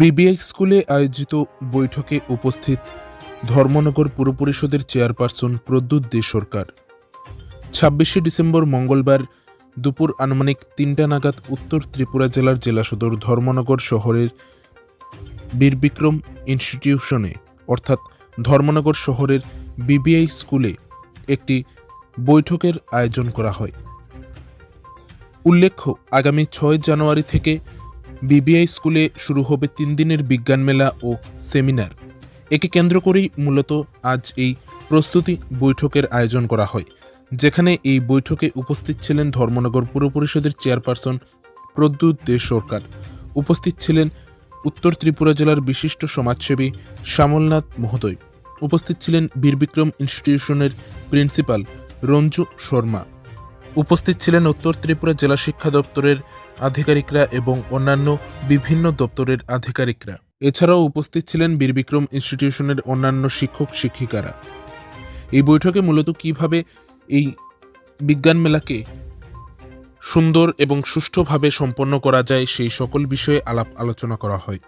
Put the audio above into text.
BBI স্কুলে আয়োজিত বৈঠকে উপস্থিত ধর্মনগর পুর পরিষদের চেয়ারপারসন প্রদ্যুৎ দে সরকার। ছাব্বিশে ডিসেম্বর মঙ্গলবার দুপুর আনুমানিক তিনটা নাগাদ উত্তর ত্রিপুরা জেলার জেলা সদর ধর্মনগর শহরের বীরবিক্রম ইনস্টিটিউশনে, অর্থাৎ ধর্মনগর শহরের বিবিআই স্কুলে একটি বৈঠকের আয়োজন করা হয়। উল্লেখ্য, আগামী ছয় জানুয়ারি থেকে বিবিআই স্কুলে শুরু হবে তিন দিনের বিজ্ঞান মেলা ও সেমিনার। একে কেন্দ্র করেই মূলত আজ এই প্রস্তুতি বৈঠকের আয়োজন করা হয়। যেখানে এই বৈঠকে উপস্থিত ছিলেন ধর্মনগর পুর পরিষদের চেয়ারপারসন প্রদ্যুৎ দে সরকার। উপস্থিত ছিলেন উত্তর ত্রিপুরা জেলার বিশিষ্ট সমাজসেবী শ্যামলনাথ মহোদয়। উপস্থিত ছিলেন বীরবিক্রম ইনস্টিটিউশনের প্রিন্সিপাল রঞ্জু শর্মা। উপস্থিত ছিলেন উত্তর ত্রিপুরা জেলা শিক্ষা দপ্তরের আধিকারিকরা এবং অন্যান্য বিভিন্ন দপ্তরের আধিকারিকরা। এছাড়াও উপস্থিত ছিলেন বীরবিক্রম ইনস্টিটিউশনের অন্যান্য শিক্ষক, শিক্ষিকারা। এই বৈঠকে মূলত কীভাবে এই বিজ্ঞান মেলাকে সুন্দর এবং সুষ্ঠুভাবে সম্পন্ন করা যায়, সেই সকল বিষয়ে আলাপ আলোচনা করা হয়।